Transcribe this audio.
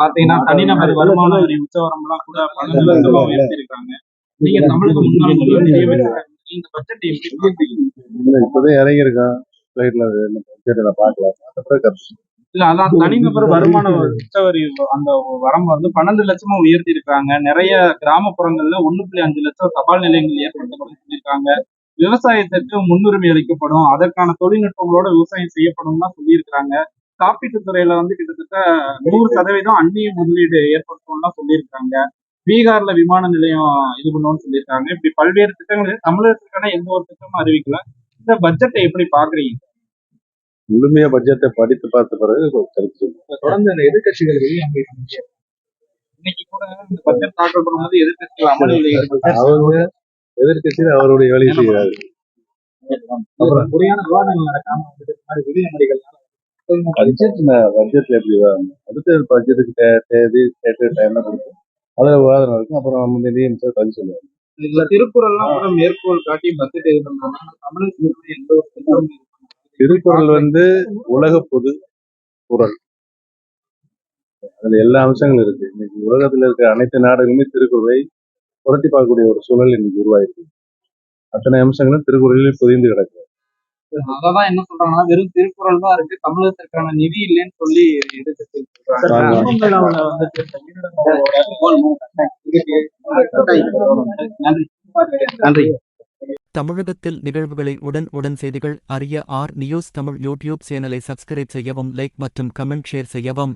பாத்தீங்கன்னா தனிநபர் வருமான வரி உச்சவரம்பெல்லாம் கூட பன்னெண்டு லட்சமா உயர்த்திருக்காங்க நீங்க தமிழக முன்னாள் இந்த பட்ஜெட் எப்படி பாக்குறீங்க? இல்ல இப்பதான் இறங்கியிருக்கான் அதான் தனிநபர் வருமான உச்சவரி அந்த வரம்பு வந்து பன்னெண்டு லட்சமா உயர்த்தி இருக்காங்க நிறைய கிராமப்புறங்கள்ல ஒண்ணு புள்ளி அஞ்சு லட்சம் தபால் நிலையங்கள் ஏற்படுத்தப்படும் சொல்லியிருக்காங்க விவசாயத்திற்கு முன்னுரிமை அளிக்கப்படும். அதற்கான தொழில்நுட்பங்களோட விவசாயம் செய்யப்படும் தான் காப்பீட்டுத் துறையில வந்து கிட்டத்தட்ட நூறு சதவீதம் அந்நிய முதலீடு ஏற்படுத்தும்லாம் சொல்லியிருக்காங்க. பீகார்ல விமான நிலையம் இது பண்ணுவோம்னு சொல்லியிருக்காங்க. இப்படி பல்வேறு திட்டங்கள் தமிழகத்துக்கான எந்த ஒரு திட்டமும் அறிவிக்கல. இந்த பட்ஜெட்டை எப்படி பாக்குறீங்க முழுமையா பட்ஜெட்டை படித்து பார்த்த பிறகு ஒரு கருத்து சொல்லுவேன். தொடர்ந்து இந்த எதிர்கட்சிகள் வெளியே இன்னைக்கு கூட இந்த பட்ஜெட் தாக்கல் பண்ணும்போது ஈடுபட்டு அவங்க எதிர்கட்சியில் அவருடைய வேலையை செய்கிறாரு அப்புறம் முறையான விவாதங்கள் நடக்காம விதிமுறைகள் பட்ஜெட் பட்ஜெட்ல எப்படி அடுத்த பட்ஜெட்டுக்கு தேதி டேட்டு டைம்லாம் கொடுத்து அதில் விவாதம் நடக்கும் அப்புறம் நம்ம நிதியமைச்சர் பதில் சொல்லுவாங்க இதுல திருக்குறள்லாம் மேற்கோள் காட்டி பட்ஜெட். திருக்குறள் வந்து உலக பொது குறள். அதுல எல்லா அம்சங்களும் இருக்கு. இன்னைக்கு உலகத்துல இருக்க அனைத்து நாடுகளுமே திருக்குறளை புரட்டி பார்க்கக்கூடிய ஒரு சூழல் இன்னைக்கு உருவாயிருக்கு. அத்தனை அம்சங்களும் திருக்குறளில் புதிந்து கிடக்கு. அததான் என்ன சொல்றாங்கன்னா வெறும் திருக்குறள் தான் இருக்கு. தமிழகத்திற்கான நிதி இல்லைன்னு சொல்லி நன்றி. தமிழகத்தில் நிகழ்வுகளை உடன் உடன் செய்திகள் அறிய ஆர் நியூஸ் தமிழ் யூடியூப் சேனலை சப்ஸ்கிரைப் செய்யவும் லைக் மற்றும் கமெண்ட் ஷேர் செய்யவும்.